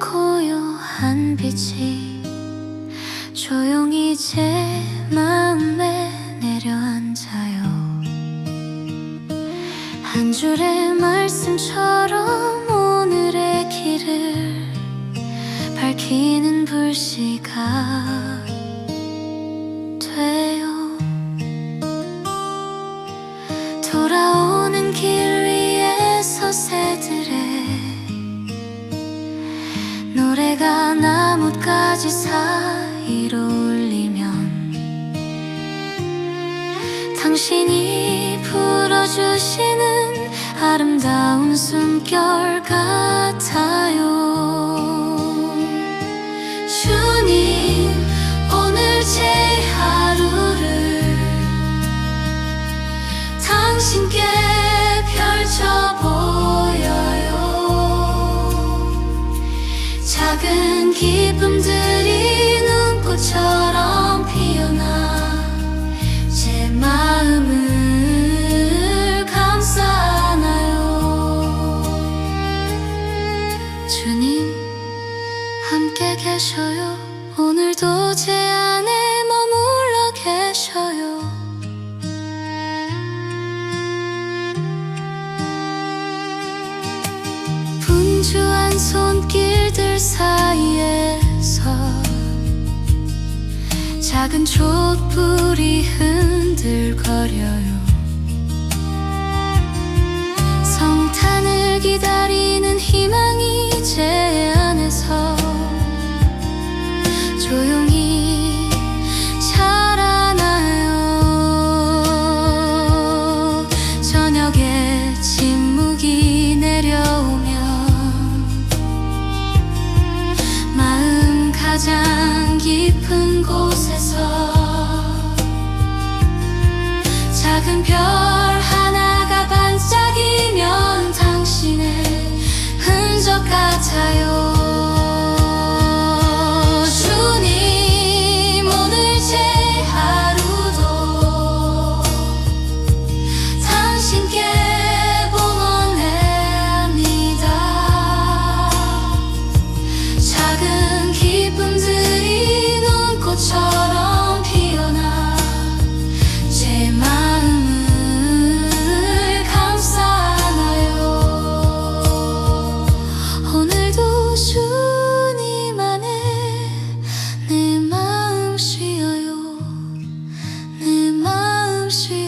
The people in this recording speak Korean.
고요한 빛이 조용히 제 마음에 내려앉아요. 한 줄의 말씀처럼 오늘의 길을 밝히는 불씨가 돼 나뭇가지 사이로 울리면 당신이 불어주시는 아름다운 숨결 같아요. 주님 오늘 제 하루를 당신께 펼쳐 보여요. 작은 기쁨들이 눈 꽃처럼 피어나 제 마음을 감싸나요? 주님 함께 계셔요. 오늘도 제 안에 머물러 계셔요. 분주한 손길들 사이 작은 촛불이 흔들거려요. 성탄을 기다리는 희망이 제 안에서 조용히 자라나요. 저녁에 침묵이 작은 별 하나가 반짝이면 당신의 흔적 같아요 마